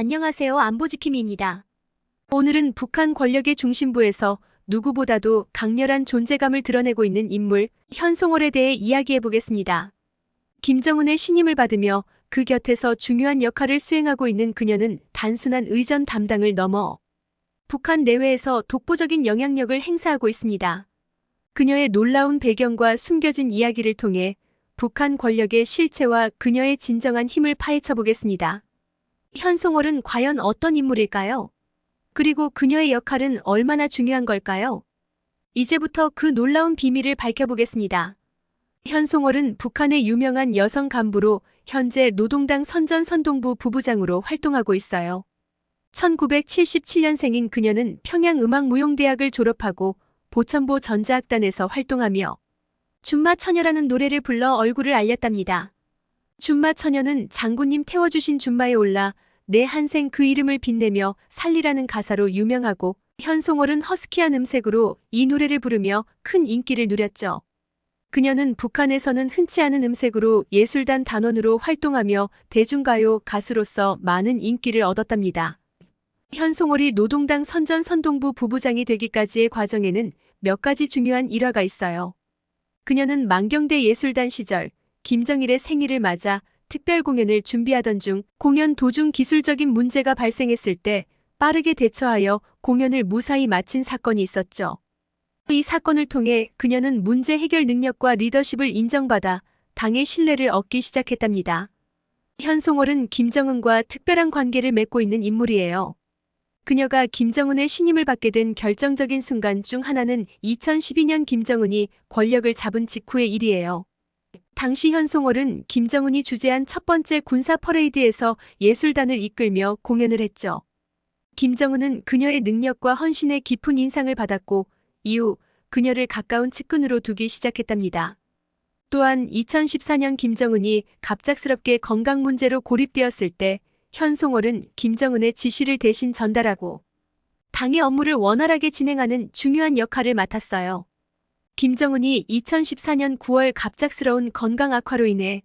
안녕하세요. 안보지킴입니다. 오늘은 북한 권력의 중심부에서 누구보다도 강렬한 존재감을 드러내고 있는 인물 현송월에 대해 이야기해 보겠습니다. 김정은의 신임을 받으며 그 곁에서 중요한 역할을 수행하고 있는 그녀는 단순한 의전 담당을 넘어 북한 내외에서 독보적인 영향력을 행사하고 있습니다. 그녀의 놀라운 배경과 숨겨진 이야기를 통해 북한 권력의 실체와 그녀의 진정한 힘을 파헤쳐 보겠습니다. 현송월은 과연 어떤 인물일까요? 그리고 그녀의 역할은 얼마나 중요한 걸까요? 이제부터 그 놀라운 비밀을 밝혀보겠습니다. 현송월은 북한의 유명한 여성 간부로 현재 노동당 선전 선동부 부부장으로 활동하고 있어요. 1977년생인 그녀는 평양음악무용대학을 졸업하고 보천보 전자악단에서 활동하며 준마 처녀라는 노래를 불러 얼굴을 알렸답니다. 준마 처녀는 장군님 태워주신 준마에 올라 내 한생 그 이름을 빛내며 살리라는 가사로 유명하고 현송월은 허스키한 음색으로 이 노래를 부르며 큰 인기를 누렸죠. 그녀는 북한에서는 흔치 않은 음색으로 예술단 단원으로 활동하며 대중가요 가수로서 많은 인기를 얻었답니다. 현송월이 노동당 선전 선동부 부부장이 되기까지의 과정에는 몇 가지 중요한 일화가 있어요. 그녀는 만경대 예술단 시절 김정일의 생일을 맞아 특별 공연을 준비하던 중 공연 도중 기술적인 문제가 발생했을 때 빠르게 대처하여 공연을 무사히 마친 사건이 있었죠. 이 사건을 통해 그녀는 문제 해결 능력과 리더십을 인정받아 당의 신뢰를 얻기 시작했답니다. 현송월은 김정은과 특별한 관계를 맺고 있는 인물이에요. 그녀가 김정은의 신임을 받게 된 결정적인 순간 중 하나는 2012년 김정은이 권력을 잡은 직후의 일이에요. 당시 현송월은 김정은이 주재한 첫 번째 군사 퍼레이드에서 예술단을 이끌며 공연을 했죠. 김정은은 그녀의 능력과 헌신에 깊은 인상을 받았고 이후 그녀를 가까운 측근으로 두기 시작했답니다. 또한 2014년 김정은이 갑작스럽게 건강 문제로 고립되었을 때 현송월은 김정은의 지시를 대신 전달하고 당의 업무를 원활하게 진행하는 중요한 역할을 맡았어요. 김정은이 2014년 9월 갑작스러운 건강 악화로 인해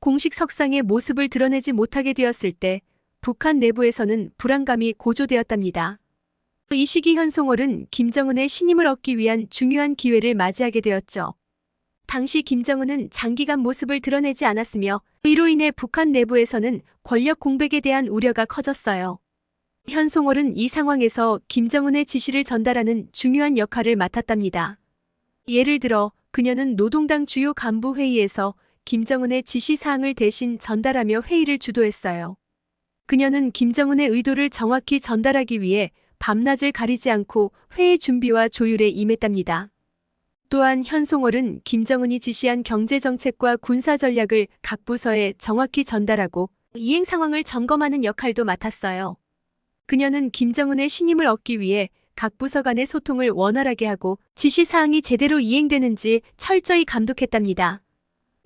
공식 석상의 모습을 드러내지 못하게 되었을 때 북한 내부에서는 불안감이 고조되었답니다. 이 시기 현송월은 김정은의 신임을 얻기 위한 중요한 기회를 맞이하게 되었죠. 당시 김정은은 장기간 모습을 드러내지 않았으며 이로 인해 북한 내부에서는 권력 공백에 대한 우려가 커졌어요. 현송월은 이 상황에서 김정은의 지시를 전달하는 중요한 역할을 맡았답니다. 예를 들어 그녀는 노동당 주요 간부 회의에서 김정은의 지시 사항을 대신 전달하며 회의를 주도했어요. 그녀는 김정은의 의도를 정확히 전달하기 위해 밤낮을 가리지 않고 회의 준비와 조율에 임했답니다. 또한 현송월은 김정은이 지시한 경제정책과 군사전략을 각 부서에 정확히 전달하고 이행 상황을 점검하는 역할도 맡았어요. 그녀는 김정은의 신임을 얻기 위해 각 부서 간의 소통을 원활하게 하고 지시사항이 제대로 이행되는지 철저히 감독했답니다.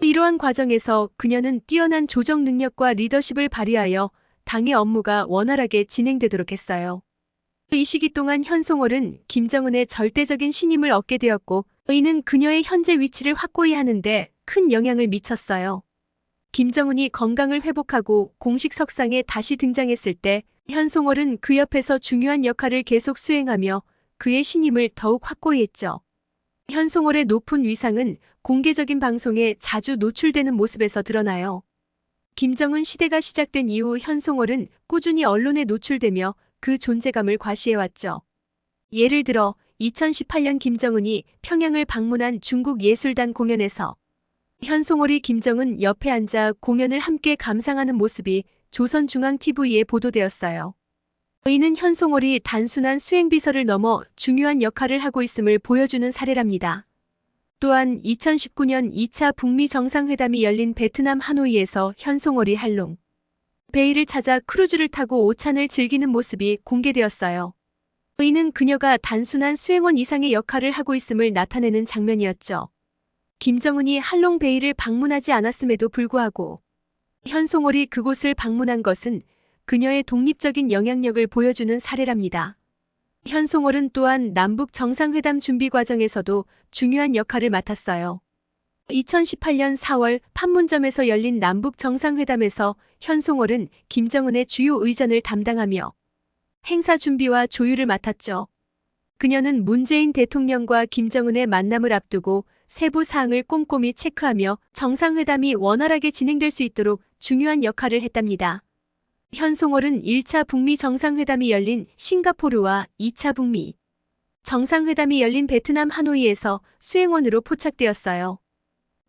이러한 과정에서 그녀는 뛰어난 조정 능력과 리더십을 발휘하여 당의 업무가 원활하게 진행되도록 했어요. 이 시기 동안 현송월은 김정은의 절대적인 신임을 얻게 되었고 이는 그녀의 현재 위치를 확고히 하는데 큰 영향을 미쳤어요. 김정은이 건강을 회복하고 공식 석상에 다시 등장했을 때 현송월은 그 옆에서 중요한 역할을 계속 수행하며 그의 신임을 더욱 확고히 했죠. 현송월의 높은 위상은 공개적인 방송에 자주 노출되는 모습에서 드러나요. 김정은 시대가 시작된 이후 현송월은 꾸준히 언론에 노출되며 그 존재감을 과시해왔죠. 예를 들어 2018년 김정은이 평양을 방문한 중국 예술단 공연에서 현송월이 김정은 옆에 앉아 공연을 함께 감상하는 모습이 조선중앙TV에 보도되었어요. 이는 현송월이 단순한 수행비서를 넘어 중요한 역할을 하고 있음을 보여주는 사례랍니다. 또한 2019년 2차 북미 정상회담이 열린 베트남 하노이에서 현송월이 한롱 베이를 찾아 크루즈를 타고 오찬을 즐기는 모습이 공개되었어요. 이는 그녀가 단순한 수행원 이상의 역할을 하고 있음을 나타내는 장면이었죠. 김정은이 한롱베이를 방문하지 않았음에도 불구하고 현송월이 그곳을 방문한 것은 그녀의 독립적인 영향력을 보여주는 사례랍니다. 현송월은 또한 남북 정상회담 준비 과정에서도 중요한 역할을 맡았어요. 2018년 4월 판문점에서 열린 남북 정상회담에서 현송월은 김정은의 주요 의전을 담당하며 행사 준비와 조율을 맡았죠. 그녀는 문재인 대통령과 김정은의 만남을 앞두고 세부 사항을 꼼꼼히 체크하며 정상회담이 원활하게 진행될 수 있도록 중요한 역할을 했답니다. 현송월은 1차 북미 정상회담이 열린 싱가포르와 2차 북미 정상회담이 열린 베트남 하노이에서 수행원으로 포착되었어요.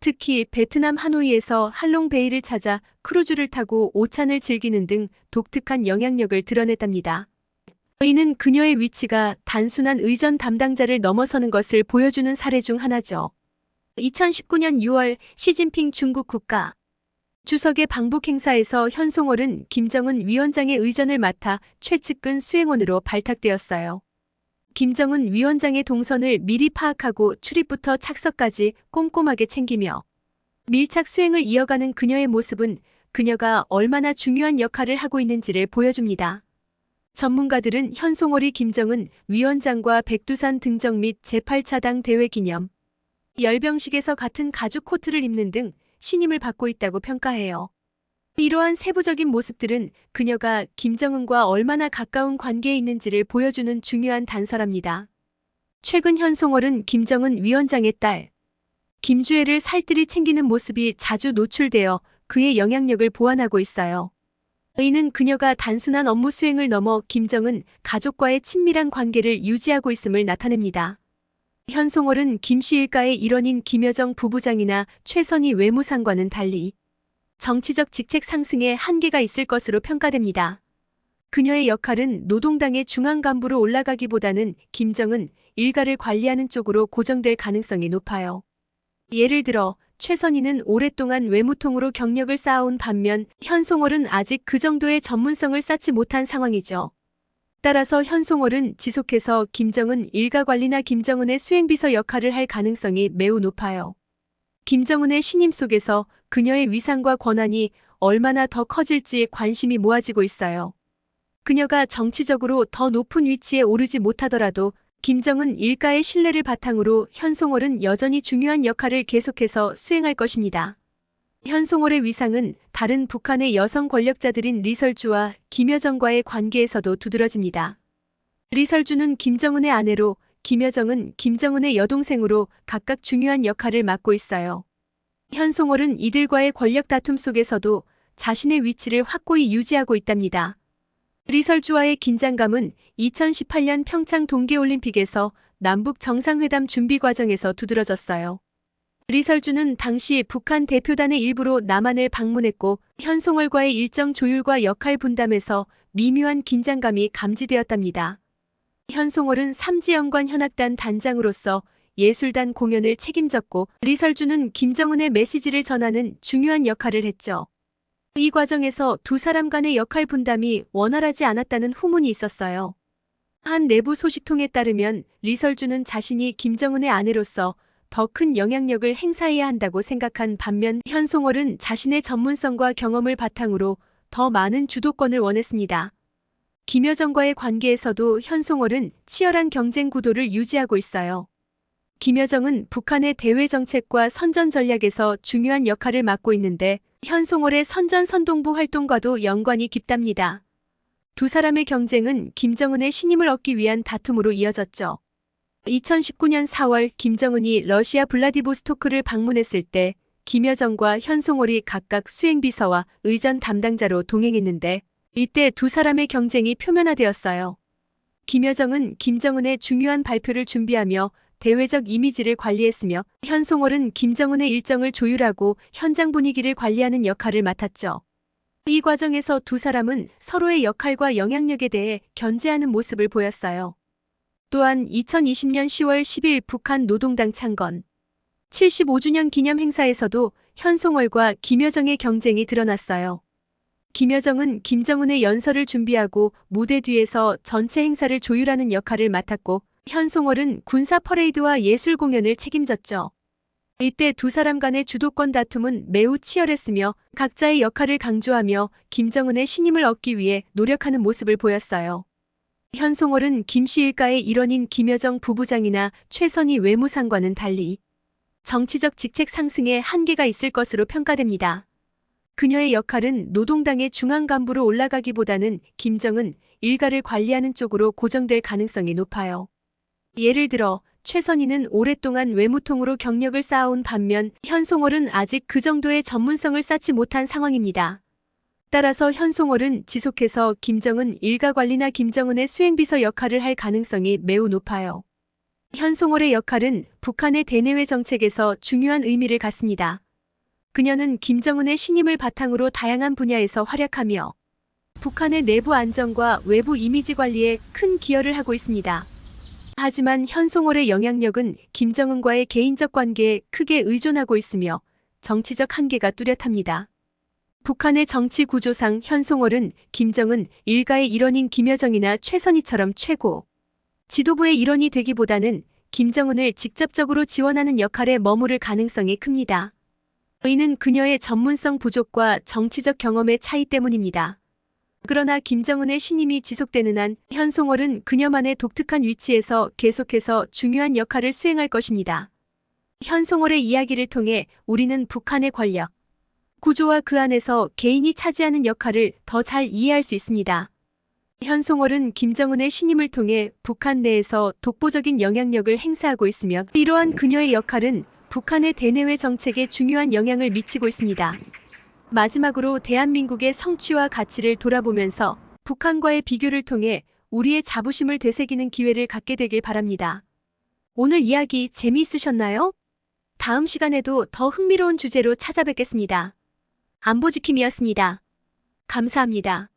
특히 베트남 하노이에서 할롱베이를 찾아 크루즈를 타고 오찬을 즐기는 등 독특한 영향력을 드러냈답니다. 이는 그녀의 위치가 단순한 의전 담당자를 넘어서는 것을 보여주는 사례 중 하나죠. 2019년 6월 시진핑 중국 국가 주석의 방북 행사에서 현송월은 김정은 위원장의 의전을 맡아 최측근 수행원으로 발탁되었어요. 김정은 위원장의 동선을 미리 파악하고 출입부터 착석까지 꼼꼼하게 챙기며 밀착 수행을 이어가는 그녀의 모습은 그녀가 얼마나 중요한 역할을 하고 있는지를 보여줍니다. 전문가들은 현송월이 김정은 위원장과 백두산 등정 및 제8차당 대회 기념 열병식에서 같은 가죽 코트를 입는 등 신임을 받고 있다고 평가해요. 이러한 세부적인 모습들은 그녀가 김정은과 얼마나 가까운 관계에 있는지를 보여주는 중요한 단서랍니다. 최근 현송월은 김정은 위원장의 딸 김주애를 살뜰히 챙기는 모습이 자주 노출되어 그의 영향력을 보완하고 있어요. 이는 그녀가 단순한 업무 수행을 넘어 김정은 가족과의 친밀한 관계를 유지하고 있음을 나타냅니다. 현송월은 김씨 일가의 일원인 김여정 부부장이나 최선희 외무상과는 달리 정치적 직책 상승에 한계가 있을 것으로 평가됩니다. 그녀의 역할은 노동당의 중앙 간부로 올라가기보다는 김정은 일가를 관리하는 쪽으로 고정될 가능성이 높아요. 예를 들어 최선희는 오랫동안 외무통으로 경력을 쌓아온 반면 현송월은 아직 그 정도의 전문성을 쌓지 못한 상황이죠. 따라서 현송월은 지속해서 김정은 일가 관리나 김정은의 수행비서 역할을 할 가능성이 매우 높아요. 김정은의 신임 속에서 그녀의 위상과 권한이 얼마나 더 커질지 관심이 모아지고 있어요. 그녀가 정치적으로 더 높은 위치에 오르지 못하더라도 김정은 일가의 신뢰를 바탕으로 현송월은 여전히 중요한 역할을 계속해서 수행할 것입니다. 현송월의 위상은 다른 북한의 여성 권력자들인 리설주와 김여정과의 관계에서도 두드러집니다. 리설주는 김정은의 아내로 김여정은 김정은의 여동생으로 각각 중요한 역할을 맡고 있어요. 현송월은 이들과의 권력 다툼 속에서도 자신의 위치를 확고히 유지하고 있답니다. 리설주와의 긴장감은 2018년 평창 동계올림픽에서 남북 정상회담 준비 과정에서 두드러졌어요. 리설주는 당시 북한 대표단의 일부로 남한을 방문했고 현송월과의 일정 조율과 역할 분담에서 미묘한 긴장감이 감지되었답니다. 현송월은 삼지연관 현악단 단장으로서 예술단 공연을 책임졌고 리설주는 김정은의 메시지를 전하는 중요한 역할을 했죠. 이 과정에서 두 사람 간의 역할 분담이 원활하지 않았다는 후문이 있었어요. 한 내부 소식통에 따르면 리설주는 자신이 김정은의 아내로서 더 큰 영향력을 행사해야 한다고 생각한 반면 현송월은 자신의 전문성과 경험을 바탕으로 더 많은 주도권을 원했습니다. 김여정과의 관계에서도 현송월은 치열한 경쟁 구도를 유지하고 있어요. 김여정은 북한의 대외 정책과 선전 전략에서 중요한 역할을 맡고 있는데 현송월의 선전 선동부 활동과도 연관이 깊답니다. 두 사람의 경쟁은 김정은의 신임을 얻기 위한 다툼으로 이어졌죠. 2019년 4월 김정은이 러시아 블라디보스토크를 방문했을 때 김여정과 현송월이 각각 수행비서와 의전 담당자로 동행했는데 이때 두 사람의 경쟁이 표면화되었어요. 김여정은 김정은의 중요한 발표를 준비하며 대외적 이미지를 관리했으며 현송월은 김정은의 일정을 조율하고 현장 분위기를 관리하는 역할을 맡았죠. 이 과정에서 두 사람은 서로의 역할과 영향력에 대해 견제하는 모습을 보였어요. 또한 2020년 10월 10일 북한 노동당 창건 75주년 기념 행사에서도 현송월과 김여정의 경쟁이 드러났어요. 김여정은 김정은의 연설을 준비하고 무대 뒤에서 전체 행사를 조율하는 역할을 맡았고 현송월은 군사 퍼레이드와 예술 공연을 책임졌죠. 이때 두 사람 간의 주도권 다툼은 매우 치열했으며 각자의 역할을 강조하며 김정은의 신임을 얻기 위해 노력하는 모습을 보였어요. 현송월은 김씨 일가의 일원인 김여정 부부장이나 최선희 외무상과는 달리 정치적 직책 상승에 한계가 있을 것으로 평가됩니다. 그녀의 역할은 노동당의 중앙 간부로 올라가기보다는 김정은 일가를 관리하는 쪽으로 고정될 가능성이 높아요. 예를 들어 최선희는 오랫동안 외무통으로 경력을 쌓아온 반면 현송월은 아직 그 정도의 전문성을 쌓지 못한 상황입니다. 따라서 현송월은 지속해서 김정은 일가 관리나 김정은의 수행비서 역할을 할 가능성이 매우 높아요. 현송월의 역할은 북한의 대내외 정책에서 중요한 의미를 갖습니다. 그녀는 김정은의 신임을 바탕으로 다양한 분야에서 활약하며 북한의 내부 안정과 외부 이미지 관리에 큰 기여를 하고 있습니다. 하지만 현송월의 영향력은 김정은과의 개인적 관계에 크게 의존하고 있으며 정치적 한계가 뚜렷합니다. 북한의 정치 구조상 현송월은 김정은 일가의 일원인 김여정이나 최선희처럼 최고 지도부의 일원이 되기보다는 김정은을 직접적으로 지원하는 역할에 머무를 가능성이 큽니다. 이는 그녀의 전문성 부족과 정치적 경험의 차이 때문입니다. 그러나 김정은의 신임이 지속되는 한 현송월은 그녀만의 독특한 위치에서 계속해서 중요한 역할을 수행할 것입니다. 현송월의 이야기를 통해 우리는 북한의 권력, 구조와 그 안에서 개인이 차지하는 역할을 더 잘 이해할 수 있습니다. 현송월은 김정은의 신임을 통해 북한 내에서 독보적인 영향력을 행사하고 있으며 이러한 그녀의 역할은 북한의 대내외 정책에 중요한 영향을 미치고 있습니다. 마지막으로 대한민국의 성취와 가치를 돌아보면서 북한과의 비교를 통해 우리의 자부심을 되새기는 기회를 갖게 되길 바랍니다. 오늘 이야기 재미있으셨나요? 다음 시간에도 더 흥미로운 주제로 찾아뵙겠습니다. 안보 지킴이었습니다. 감사합니다.